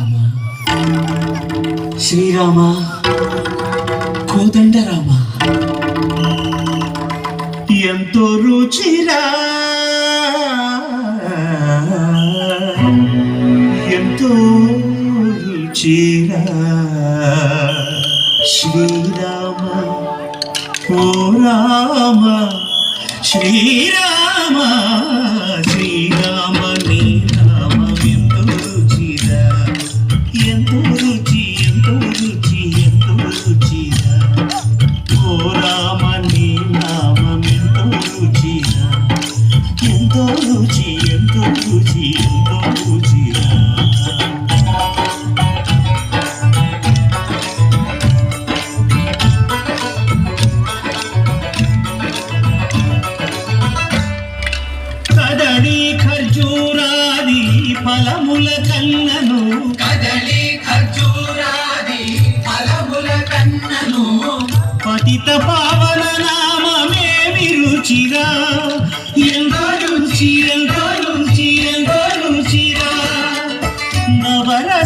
రామ? శ్రీరామ? కోదండ రామ? ఎంతో రుచిరా. ఎంతో రుచిరా. శ్రీరామ ఓ రామ శ్రీరామ. రుచి ఎంతో రుచి ఎంతో రుచిరా కదడి ఖర్జూరాది ఫలముల కన్నను. కదలి ఖర్జూరాది ఫలముల కన్నను. పతిత పావన నామమేమి రుచిరా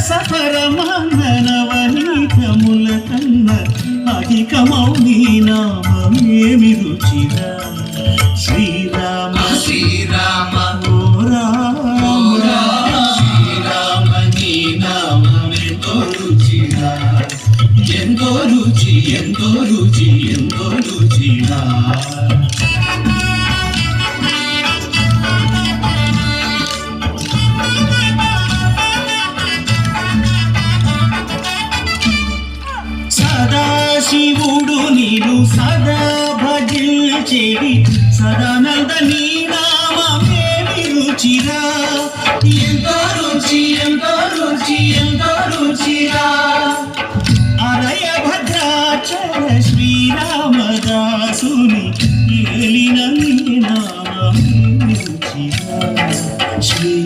నవరస పరమాన నవనీతముల కన్న అధికమౌ నీ నామమేమి రుచిరా? శ్రీరామ శ్రీరామ ఓ రామ శ్రీరామ నీ నామమెంతో రుచిరా? ఎంతో రుచి ఎంతో రుచి ఎంతో రుచిరా? సదాశివుడు నీరు సదా భజించేది. సదానంద నీ నామమేమి రుచిరా ఎంతో రుచి ఎంతో రుచి ఎంతో రుచిరా. అరయ భద్రాచల శ్రీరామదాసుని ఏలిన నీ నామమేమి రుచిరా శ్రీరామ